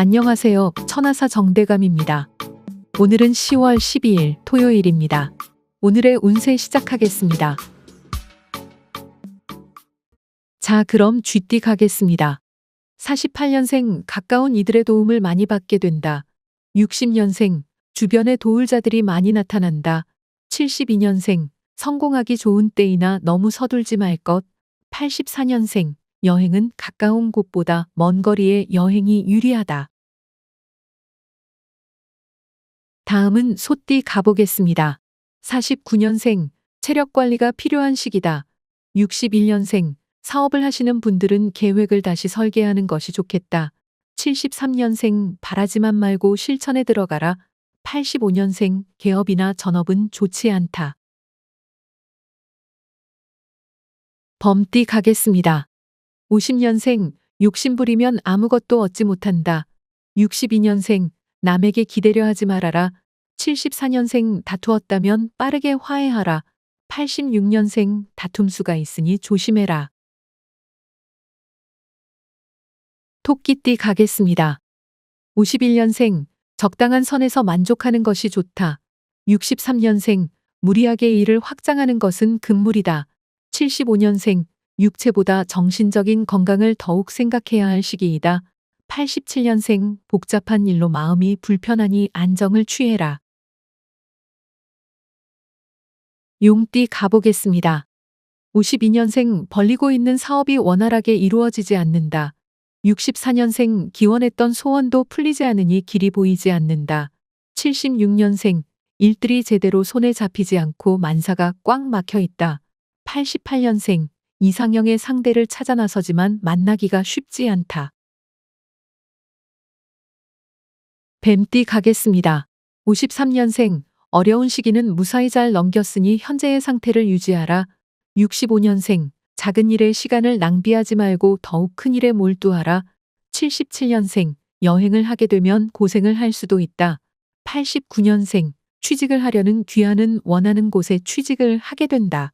안녕하세요. 천하사 정대감입니다. 오늘은 10월 12일 토요일입니다. 오늘의 운세 시작하겠습니다. 자, 그럼 쥐띠 가겠습니다. 48년생 가까운 이들의 도움을 많이 받게 된다. 60년생 주변에 도울 자들이 많이 나타난다. 72년생 성공하기 좋은 때이나 너무 서둘지 말 것. 84년생 여행은 가까운 곳보다 먼 거리의 여행이 유리하다. 다음은 소띠 가보겠습니다. 49년생 체력 관리가 필요한 시기다. 61년생 사업을 하시는 분들은 계획을 다시 설계하는 것이 좋겠다. 73년생 바라지만 말고 실천에 들어가라. 85년생 개업이나 전업은 좋지 않다. 범띠 가겠습니다. 50년생 욕심부리면 아무것도 얻지 못한다. 62년생 남에게 기대려 하지 말아라. 74년생 다투었다면 빠르게 화해하라. 86년생 다툼수가 있으니 조심해라. 토끼띠 가겠습니다. 51년생 적당한 선에서 만족하는 것이 좋다. 63년생 무리하게 일을 확장하는 것은 금물이다. 75년생 육체보다 정신적인 건강을 더욱 생각해야 할 시기이다. 87년생 복잡한 일로 마음이 불편하니 안정을 취해라. 용띠 가보겠습니다. 52년생 벌리고 있는 사업이 원활하게 이루어지지 않는다. 64년생 기원했던 소원도 풀리지 않으니 길이 보이지 않는다. 76년생 일들이 제대로 손에 잡히지 않고 만사가 꽉 막혀 있다. 88년생 이상형의 상대를 찾아 나서지만 만나기가 쉽지 않다. 뱀띠 가겠습니다. 53년생 어려운 시기는 무사히 잘 넘겼으니 현재의 상태를 유지하라. 65년생 작은 일에 시간을 낭비하지 말고 더욱 큰 일에 몰두하라. 77년생 여행을 하게 되면 고생을 할 수도 있다. 89년생 취직을 하려는 귀하는 원하는 곳에 취직을 하게 된다.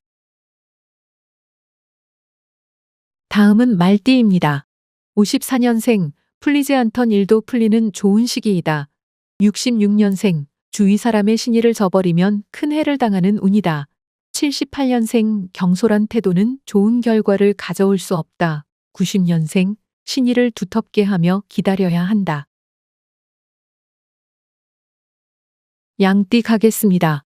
다음은 말띠입니다. 54년생 풀리지 않던 일도 풀리는 좋은 시기이다. 66년생 주위 사람의 신의를 저버리면 큰 해를 당하는 운이다. 78년생 경솔한 태도는 좋은 결과를 가져올 수 없다. 90년생 신의를 두텁게 하며 기다려야 한다. 양띠 가겠습니다.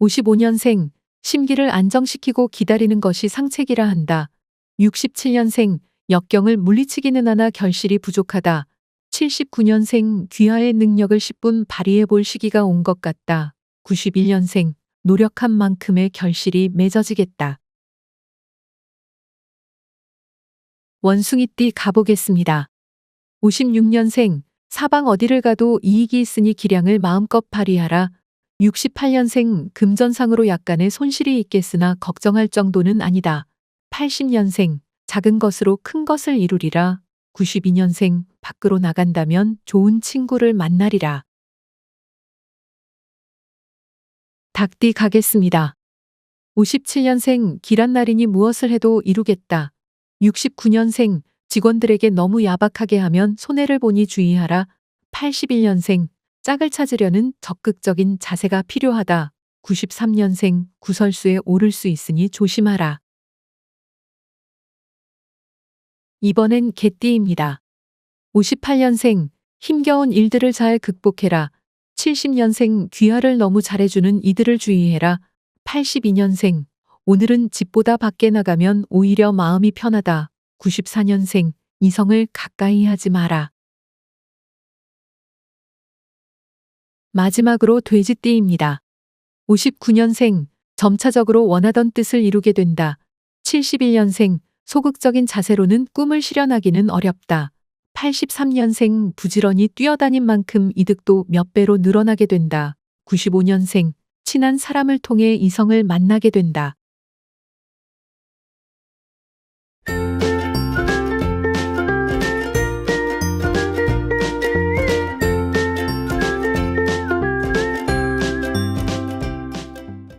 55년생 심기를 안정시키고 기다리는 것이 상책이라 한다. 67년생 역경을 물리치기는 하나 결실이 부족하다. 79년생 귀하의 능력을 10분 발휘해 볼 시기가 온 것 같다. 91년생 노력한 만큼의 결실이 맺어지겠다. 원숭이띠 가보겠습니다. 56년생 사방 어디를 가도 이익이 있으니 기량을 마음껏 발휘하라. 68년생 금전상으로 약간의 손실이 있겠으나 걱정할 정도는 아니다. 80년생 작은 것으로 큰 것을 이루리라. 92년생 밖으로 나간다면 좋은 친구를 만나리라. 닭띠 가겠습니다. 57년생 기란날이니 무엇을 해도 이루겠다. 69년생 직원들에게 너무 야박하게 하면 손해를 보니 주의하라. 81년생 짝을 찾으려는 적극적인 자세가 필요하다. 93년생 구설수에 오를 수 있으니 조심하라. 이번엔 개띠입니다. 58년생 힘겨운 일들을 잘 극복해라. 70년생 귀하를 너무 잘해주는 이들을 주의해라. 82년생 오늘은 집보다 밖에 나가면 오히려 마음이 편하다. 94년생 이성을 가까이 하지 마라. 마지막으로 돼지띠입니다. 59년생 점차적으로 원하던 뜻을 이루게 된다. 71년생 소극적인 자세로는 꿈을 실현하기는 어렵다. 83년생 부지런히 뛰어다닌 만큼 이득도 몇 배로 늘어나게 된다. 95년생 친한 사람을 통해 이성을 만나게 된다.